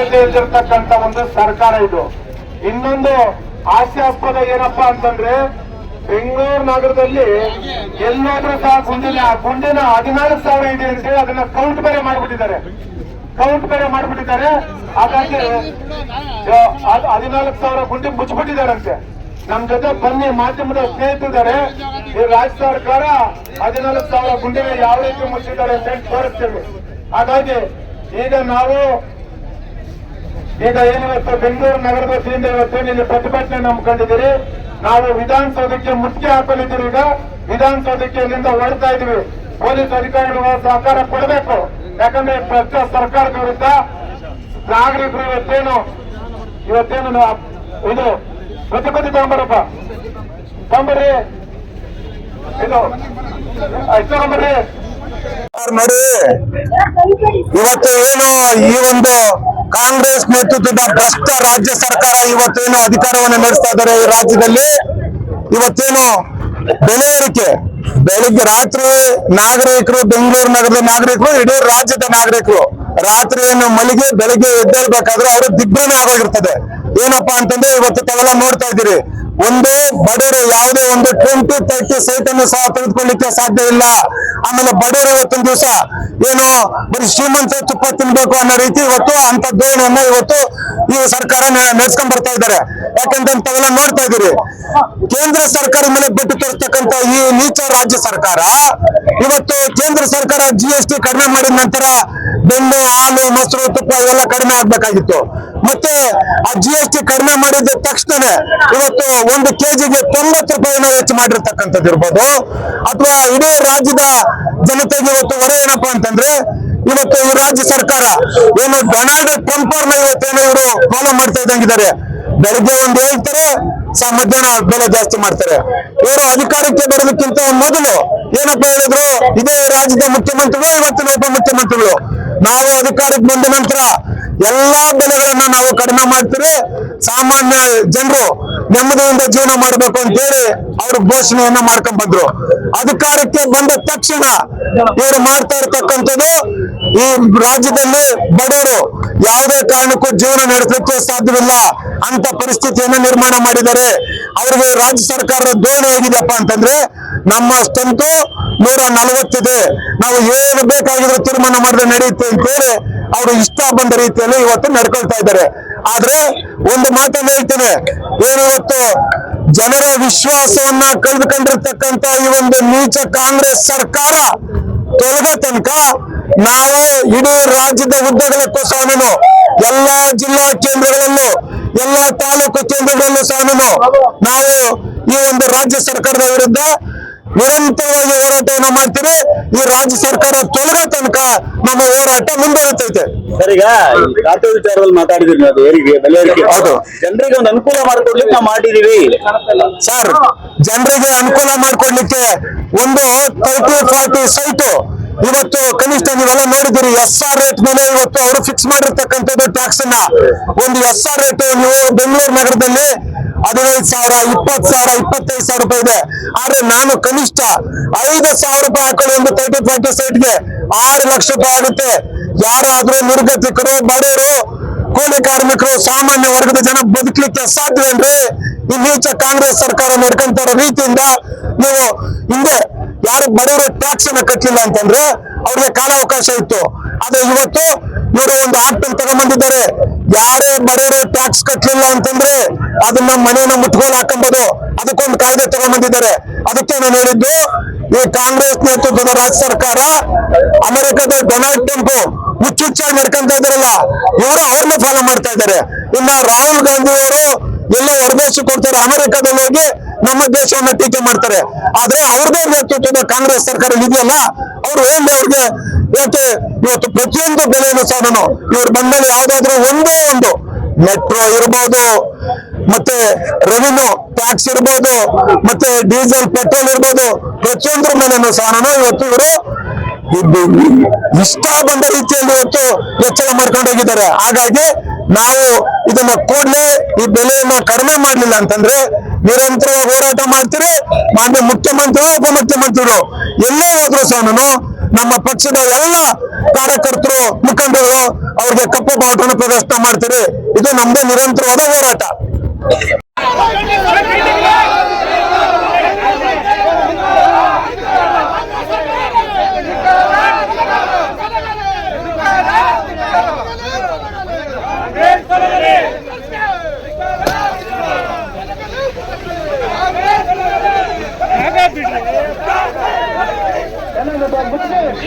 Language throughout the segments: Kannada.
ಆದ್ಯತೆ ಇದ್ದಿರ್ತಕ್ಕಂತ ಒಂದು ಸರ್ಕಾರ ಇದು. ಇನ್ನೊಂದು ಹಾಸ್ಯಾಸ್ಪದ ಏನಪ್ಪಾ ಅಂತಂದ್ರೆ, ಬೆಂಗಳೂರು ನಗರದಲ್ಲಿ ಎಲ್ಲಾದ್ರೂ ಸಹ ಗುಂಡಿನ ಗುಂಡಿನ ಹದಿನಾಲ್ಕು ಸಾವಿರ ಇದೆ ಅಂತ ಹೇಳಿ ಅದನ್ನ ಕೌಂಟ್ ಬೇರೆ ಮಾಡ್ಬಿಟ್ಟಿದ್ದಾರೆ. ಕೌಂಟ್ ಬೇರೆ ಮಾಡ್ಬಿಟ್ಟಿದ್ದಾರೆ. ಹಾಗಾಗಿ ಹದಿನಾಲ್ಕು ಸಾವಿರ ಗುಂಡಿ ಮುಚ್ಚಿಬಿಟ್ಟಿದ್ದಾರಂತೆ. ನಮ್ ಜೊತೆ ಬನ್ನಿ, ಮಾಧ್ಯಮದ ಸ್ನೇಹಿತರಿದ್ದಾರೆ. ಈ ರಾಜ್ಯ ಸರ್ಕಾರ ಹದಿನಾಲ್ಕು ಸಾವಿರ ಗುಂಡಿನ ಯಾವ ರೀತಿ ಮುಚ್ಚಿದ್ದಾರೆ ಅಂತ ಹೇಳಿ ತೋರಿಸ್ತೇವೆ. ಹಾಗಾಗಿ, ಈಗ ನಾವು ಈಗ ಏನಿವತ್ತು ಬೆಂಗಳೂರು ನಗರದ ವತಿಯಿಂದ ಇವತ್ತು ಇಲ್ಲಿ ಪ್ರತಿಭಟನೆ ನಂಬ್ಕೊಂಡಿದ್ದೀರಿ ನಾವು ವಿಧಾನಸೌಧಕ್ಕೆ ಮುತ್ತಿಗೆ ಹಾಕಲಿದ್ದೀರಿ ಈಗ. ವಿಧಾನಸೌಧಕ್ಕೆ ಇಲ್ಲಿಂದ ಹೊರಡ್ತಾ ಇದೀವಿ ಪೊಲೀಸ್ ಅಧಿಕಾರಿಗಳು ಸಹಕಾರ ಕೊಡಬೇಕು. ಯಾಕಂದ್ರೆ ಪ್ರತಿ ಸರ್ಕಾರದ ವಿರುದ್ಧ ನಾಗರಿಕರು ಇವತ್ತೇನು ಇವತ್ತೇನು ಇದು, ಪ್ರತಿಭಟನೆ ತಗೊಂಬರಪ್ಪ. ತಗೊಂಬರ್ರಿ. ಇದು ತಗೊಂಬರ್ರಿ. ನೋಡಿ ಇವತ್ತು ಏನು ಈ ಒಂದು ಕಾಂಗ್ರೆಸ್ ನೇತೃತ್ವದ ಭ್ರಷ್ಟ ರಾಜ್ಯ ಸರ್ಕಾರ ಇವತ್ತೇನು ಅಧಿಕಾರವನ್ನು ನಡೆಸ್ತಾ ಇದ್ದಾರೆ ಈ ರಾಜ್ಯದಲ್ಲಿ. ಇವತ್ತೇನು ಬೆಲೆ ಏರಿಕೆ. ಬೆಳಿಗ್ಗೆ ರಾತ್ರಿ ನಾಗರಿಕರು, ಬೆಂಗಳೂರು ನಗರದ ನಾಗರಿಕರು, ಇಡೀ ರಾಜ್ಯದ ನಾಗರಿಕರು ರಾತ್ರಿಯನ್ನು ಮಲಿಗೆ ಬೆಳಿಗ್ಗೆ ಎದ್ದೇಳ್ಬೇಕಾದ್ರೆ ಅವರು ದಿಗ್ಭ್ರಮೆ ಆಗೋಗಿರ್ತದೆ ಏನಪ್ಪಾ ಅಂತಂದ್ರೆ ಇವತ್ತು ತಾವೆಲ್ಲ ನೋಡ್ತಾ ಇದ್ದೀರಿ. ಒಂದು ಬಡವರು ಯಾವುದೇ ಒಂದು ಟ್ವೆಂಟಿ ತರ್ಟಿ ಸೀಟ್ ಅನ್ನು ಸಹ ತೆಗೆದುಕೊಳ್ಳಿಕ್ಕೆ ಸಾಧ್ಯ ಇಲ್ಲ. ಆಮೇಲೆ ಬಡವರು ಇವತ್ತೊಂದು ದಿವಸ ಏನು ಬರೀ ಶ್ರೀಮಂತ ತುಪ್ಪ ತಿನ್ಬೇಕು ಅನ್ನೋ ರೀತಿ ಇವತ್ತು ಅಂತ ಧೋರಣೆಯನ್ನ ಇವತ್ತು ಈ ಸರ್ಕಾರ ನಡೆಸ್ಕೊಂಡ್ ಬರ್ತಾ ಇದ್ದಾರೆ. ತಾವೆಲ್ಲ ನೋಡ್ತಾ ಇದೀರಿ ಕೇಂದ್ರ ಸರ್ಕಾರ ಮೇಲೆ ಬಿಟ್ಟು ತೋರಿಸ್ತಕ್ಕಂತ ಈ ನೀಚ ರಾಜ್ಯ ಸರ್ಕಾರ ಇವತ್ತು ಕೇಂದ್ರ ಸರ್ಕಾರ ಜಿ ಎಸ್ ಟಿ ಕಡಿಮೆ ಮಾಡಿದ ನಂತರ ಬೆಣ್ಣೆ, ಹಾಲು, ಮೊಸರು, ತುಪ್ಪ ಇವೆಲ್ಲ ಕಡಿಮೆ ಆಗ್ಬೇಕಾಗಿತ್ತು. ಮತ್ತೆ ಆ ಜಿ ಎಸ್ ಟಿ ಕಡಿಮೆ ಮಾಡಿದ ತಕ್ಷಣ ಇವತ್ತು ಒಂದು ಕೆಜಿಗೆ ತೊಂಬತ್ತು ರೂಪಾಯಿನ ಹೆಚ್ಚು ಮಾಡಿರ್ತಕ್ಕಂಥದ್ದು ಇರ್ಬೋದು. ಅಥವಾ ಇಡೀ ರಾಜ್ಯದ ಜನತೆಗೆ ಇವತ್ತು ಹೊರೆ ಏನಪ್ಪಾ ಅಂತಂದ್ರೆ, ಇವತ್ತು ಈ ರಾಜ್ಯ ಸರ್ಕಾರ ಏನು ಡೊನಾಲ್ಡ್ ಟ್ರಂಪ್ ಅವ್ರನ್ನ ಇವತ್ತೇನೋ ಇವರು ಫಾಲೋ ಮಾಡ್ತಾ ಇದ್ದಂಗಿದ್ದಾರೆ. ಬೆಳಗ್ಗೆ ಒಂದು ಹೇಳ್ತಾರೆ ಮಧ್ಯಾಹ್ನ ಬೆಲೆ ಜಾಸ್ತಿ ಮಾಡ್ತಾರೆ. ಇವರು ಅಧಿಕಾರಕ್ಕೆ ಬರೋದಕ್ಕಿಂತ ಮೊದಲು ಏನಪ್ಪ ಹೇಳಿದ್ರು, ಇದೇ ರಾಜ್ಯದ ಮುಖ್ಯಮಂತ್ರಿಗಳು, ಇವತ್ತಿನ ಉಪಮುಖ್ಯಮಂತ್ರಿಗಳು ನಾವು ಅಧಿಕಾರಕ್ಕೆ ಬಂದ ನಂತರ ಎಲ್ಲಾ ಬೆಲೆಗಳನ್ನ ನಾವು ಕಡಿಮೆ ಮಾಡ್ತೀರಿ ಸಾಮಾನ್ಯ ಜನರು ನೆಮ್ಮದಿಯಿಂದ ಜೀವನ ಮಾಡಬೇಕು ಅಂತ ಹೇಳಿ ಅವರು ಘೋಷಣೆಯನ್ನ ಮಾಡ್ಕೊಂಡ್ ಬಂದ್ರು. ಅಧಿಕಾರಕ್ಕೆ ಬಂದ ತಕ್ಷಣ ಇವರು ಮಾಡ್ತಾ ಇರ್ತಕ್ಕಂಥದ್ದು ಈ ರಾಜ್ಯದಲ್ಲಿ ಬಡವರು ಯಾವುದೇ ಕಾರಣಕ್ಕೂ ಜೀವನ ನಡೆಸಲಿಕ್ಕೆ ಸಾಧ್ಯವಿಲ್ಲ ಅಂತ ಪರಿಸ್ಥಿತಿಯನ್ನ ನಿರ್ಮಾಣ ಮಾಡಿದ್ದಾರೆ. ಅವ್ರಿಗೆ ರಾಜ್ಯ ಸರ್ಕಾರದ ಧೋರಣೆ ಆಗಿದೆಯಪ್ಪ ಅಂತಂದ್ರೆ ನಮ್ಮ ಸ್ಟ್ರೆಂತ್ ನೂರ ನಲವತ್ತಿದೆ ನಾವು ಏನು ಬೇಕಾಗಿದ್ರು ತೀರ್ಮಾನ ಮಾಡಿದ್ರೆ ನಡೆಯುತ್ತೆ ಅಂತೇಳಿ ಅವರು ಇಷ್ಟ ಬಂದ ರೀತಿಯಲ್ಲಿ ಇವತ್ತು ನಡ್ಕೊಳ್ತಾ ಇದ್ದಾರೆ. ಆದ್ರೆ ಒಂದು ಮಾತನ್ನ ಹೇಳ್ತೇನೆ. ಏನು ಇವತ್ತು ಜನರ ವಿಶ್ವಾಸವನ್ನ ಕಳೆದುಕೊಂಡಿರ್ತಕ್ಕಂತ ಈ ಒಂದು ನೀಚ ಕಾಂಗ್ರೆಸ್ ಸರ್ಕಾರ ತೊಲಗೋ ತನಕ ನಾವು ಇಡೀ ರಾಜ್ಯದ ಉದ್ದಗಲಕ್ಕೂ ಸಹ ಎಲ್ಲಾ ಜಿಲ್ಲಾ ಕೇಂದ್ರಗಳಲ್ಲೂ, ಎಲ್ಲಾ ತಾಲೂಕು ಕೇಂದ್ರಗಳಲ್ಲೂ ಸಹ ನಾವು ಈ ಒಂದು ರಾಜ್ಯ ಸರ್ಕಾರದ ವಿರುದ್ಧ ನಿರಂತರವಾಗಿ ಹೋರಾಟವನ್ನು ಮಾಡ್ತೀರಿ ಈ ರಾಜ್ಯ ಸರ್ಕಾರ ತೊಲಗೋ ತನಕ ನಮ್ಮ ಹೋರಾಟ ಮುಂದುವರಿತೈತೆ. ಸರಿಗ ಖಾತೆ ವಿಚಾರದಲ್ಲಿ ಮಾತಾಡಿದ್ರಿ ನೀವು ಅದು ಏರಿಗೆ ಬೆಲೆ ಏರಿಕೆ. ಹೌದು. ಜನರಿಗೆ ಒಂದು ಅನುಕೂಲ ಮಾಡ್ಕೊಡ್ಲಿಕ್ಕೆ ನಾವು ಮಾಡಿದೀವಿ. ಸರ್ ಜನರಿಗೆ ಅನುಕೂಲ ಮಾಡ್ಕೊಡ್ಲಿಕ್ಕೆ ಒಂದು ತರ್ಟಿ ಫಾರ್ಟಿ ಸೈಟು. ಇವತ್ತು ಕನಿಷ್ಠ ನೀವೆಲ್ಲ ನೋಡಿದಿರಿ ಎಸ್ ಆರ್ ರೇಟ್ ಮೇಲೆ ಇವತ್ತು ಅವರು ಫಿಕ್ಸ್ ಮಾಡಿರ್ತಕ್ಕಂಥದ್ದು ಟ್ಯಾಕ್ಸ್ ಅನ್ನ. ಒಂದು ಎಸ್ ಆರ್ ರೇಟ್ ನೀವು ಬೆಂಗಳೂರು ನಗರದಲ್ಲಿ ಹದಿನೈದು ಸಾವಿರ, ಇಪ್ಪತ್ತು ಸಾವಿರ, ಇಪ್ಪತ್ತೈದು ಸಾವಿರ ರೂಪಾಯಿ ಇದೆ. ಆದ್ರೆ ನಾನು ಕನಿಷ್ಠ ಐದು ಸಾವಿರ ರೂಪಾಯಿ ಹಾಕೊಂಡು ಒಂದು ತರ್ಟಿ ಫಾರ್ಟಿ ಸೈಟ್ಗೆ ಆರು ಲಕ್ಷ ರೂಪಾಯಿ ಆಗುತ್ತೆ. ಯಾರಾದ್ರೂ ನಿರ್ಗತಿಕರು ಬಡವರು ಕೂಲಿ ಕಾರ್ಮಿಕರು, ಸಾಮಾನ್ಯ ವರ್ಗದ ಜನ ಬದುಕಲಿಕ್ಕೆ ಸಾಧ್ಯವೇನ್ರಿ? ಈ ನೀಚ ಕಾಂಗ್ರೆಸ್ ಸರ್ಕಾರ ನಡ್ಕೊಂತ ಇರೋ ರೀತಿಯಿಂದ ನೀವು ಹಿಂದೆ ಯಾರು ಬಡವರು ಟ್ಯಾಕ್ಸ್ ಅನ್ನ ಕಟ್ಟಲಿಲ್ಲ ಅಂತಂದ್ರೆ ಅವ್ರಿಗೆ ಕಾಲಾವಕಾಶ ಇತ್ತು. ಆದ್ರೆ ಇವತ್ತು ಇವರು ಒಂದು ಆಕ್ಟ್ ತಗೊಂಡ್ಬಂದಿದ್ದಾರೆ ಯಾರೇ ಬಡವರು ಟ್ಯಾಕ್ಸ್ ಕಟ್ಟಲಿಲ್ಲ ಅಂತಂದ್ರೆ ಅದನ್ನ ಮನೆಯನ್ನ ಮುಟ್ಕೊಂಡು ಹಾಕೊಂಬೋದು. ಅದಕ್ಕೊಂದು ಕಾಯ್ದೆ ತಗೊಂಡ್ಬಂದಿದ್ದಾರೆ ಅದಕ್ಕೆ ನಾನು ಹೇಳಿದ್ದು, ಈ ಕಾಂಗ್ರೆಸ್ ನೇತೃತ್ವದ ರಾಜ್ಯ ಸರ್ಕಾರ ಅಮೆರಿಕದ ಡೊನಾಲ್ಡ್ ಟ್ರಂಪ್ ಹುಚ್ಚುಚ್ಚಾಗಿ ನಡ್ಕೊಂತ ಇದಾರಲ್ಲ ಇವರು ಅವ್ರನ್ನ ಫಾಲೋ ಮಾಡ್ತಾ ಇದ್ದಾರೆ. ಇನ್ನ ರಾಹುಲ್ ಗಾಂಧಿ ಅವರು ಎಲ್ಲ ಹೊರದೇಶಕ್ಕೆ ಕೊಡ್ತಾರೆ ಅಮೆರಿಕದಲ್ಲಿ ಹೋಗಿ ನಮ್ಮ ದೇಶವನ್ನ ಟೀಕೆ ಮಾಡ್ತಾರೆ. ಆದ್ರೆ ಅವ್ರದೇ ನೇತೃತ್ವದ ಕಾಂಗ್ರೆಸ್ ಸರ್ಕಾರ ಇದೆಯಲ್ಲ, ಅವ್ರು ಏನ್ ಅವ್ರಿಗೆ ಯಾಕೆ ಇವತ್ತು ಪ್ರತಿಯೊಂದು ಬೆಲೆಯನ್ನು ಸಹ ನಾನು ಇವ್ರು ಬಂದಲ್ಲಿ ಯಾವ್ದಾದ್ರು ಒಂದೇ ಒಂದು ಮೆಟ್ರೋ ಇರ್ಬೋದು, ಮತ್ತೆ ರೆವಿನ್ಯೂ ಟ್ಯಾಕ್ಸ್ ಇರ್ಬೋದು, ಮತ್ತೆ ಡೀಸೆಲ್ ಪೆಟ್ರೋಲ್ ಇರ್ಬೋದು, ಪ್ರತಿಯೊಂದ್ರ ಮೇಲೆನೂ ಸಹ ಇವತ್ತು ಇವರು ಇಷ್ಟ ಬಂದ ರೀತಿಯಲ್ಲಿ ಇವತ್ತು ಹೆಚ್ಚಳ ಮಾಡ್ಕೊಂಡು ಹೋಗಿದ್ದಾರೆ. ಹಾಗಾಗಿ ನಾವು ಇದನ್ನ ಕೂಡಲೇ ಈ ಬೆಲೆಯನ್ನ ಕಡಿಮೆ ಮಾಡಲಿಲ್ಲ ಅಂತಂದ್ರೆ ನಿರಂತರ ಹೋರಾಟ ಮಾಡ್ತೀರಿ, ಮಾನ್ಯ ಮುಖ್ಯಮಂತ್ರಿಗಳು ಉಪಮುಖ್ಯಮಂತ್ರಿಗಳು ಎಲ್ಲೇ ಹೋದ್ರು ಸಹನು ನಮ್ಮ ಪಕ್ಷದ ಎಲ್ಲ ಕಾರ್ಯಕರ್ತರು ಮುಖಂಡರು ಅವ್ರಿಗೆ ಕಪ್ಪು ಬಾವುಟವನ್ನು ಪ್ರದರ್ಶನ ಮಾಡ್ತೀರಿ. ಇದು ನಮ್ದು ನಿರಂತರವಾದ ಹೋರಾಟ.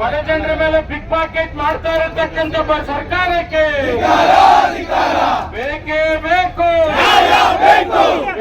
ಬಡ ಜನರ ಮೇಲೆ ಬಿಗ್ ಪಾಕೆಟ್ ಮಾಡ್ತಾ ಇರತಕ್ಕಂಥ ಸರ್ಕಾರಕ್ಕೆ ಬೇಕೇ ಬೇಕು. ಬೇಕು.